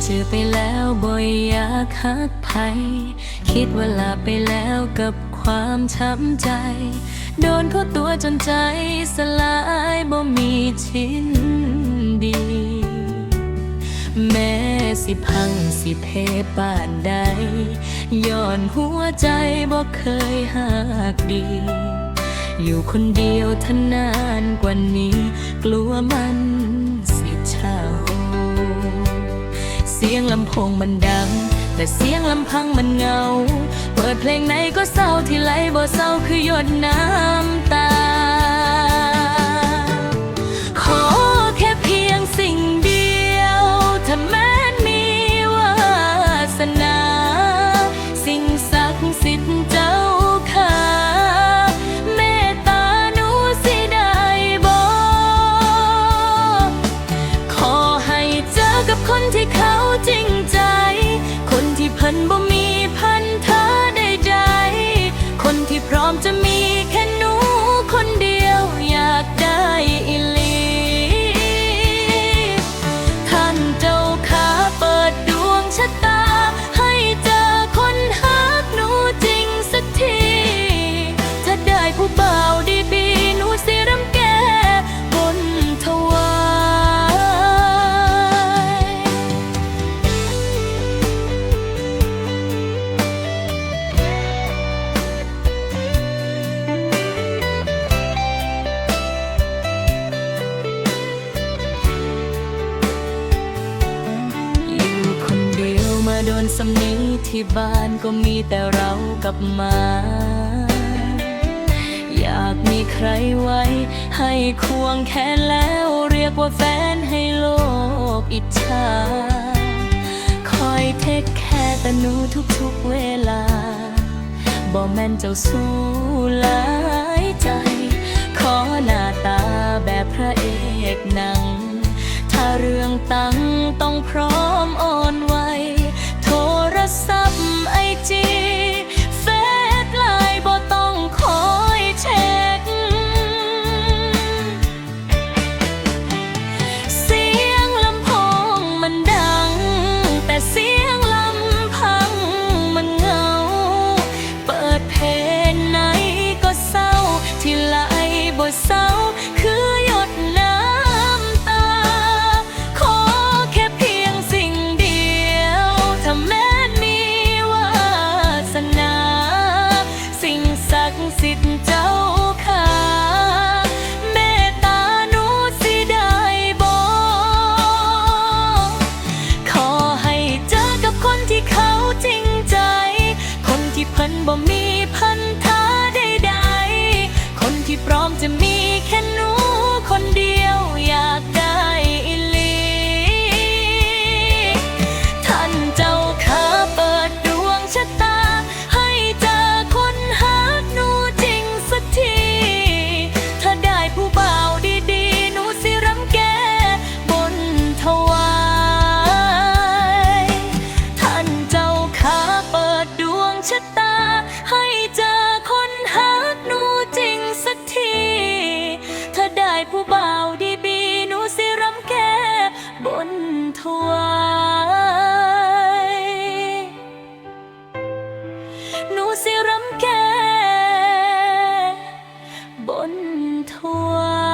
เจอไปแล้วบ่อยอยากหักไผคิดว่าลาไปแล้วกับความช้ำใจ โดนเขาตัวจนใจสลายบ่มีชิ้นดี แม้สิพังสิเพป่านใดย้อนหัวใจบ่เคยหักดี อยู่คนเดียวทนานกว่านี้ กลัวมันสิเช่า สียงลำโพงมันดัง แต่เสียงลำพังมันเงา เปิดเพลงไหนก็เศร้าที่ไหลบ่เศร้าคือหยดน้ำตาำนีที่บ้านก็มีแต่เรากับหมา อยากมีใครไว้ ให้ควงแขนแล้วเรียกว่าแฟนให้โลกอิจฉาคอยเทคแค่แต่หนูทุกๆเวลาบ่แม่นเจ้าสู้หลายใจ ขอหน้าตาแบบพระเอกหนัง ถ้าเรื่องตังต้องพร้อม สิทธิ์เจ้าค่ะเมตานูสิได้บ่ขอให้เจอกับคนที่เขาจริงใจ คนที่พิ่นบ่มีพันธะใดๆคนที่พร้อมจะมีแค่หนูคนเดียว วายหนูสิรำแก่บนทวาย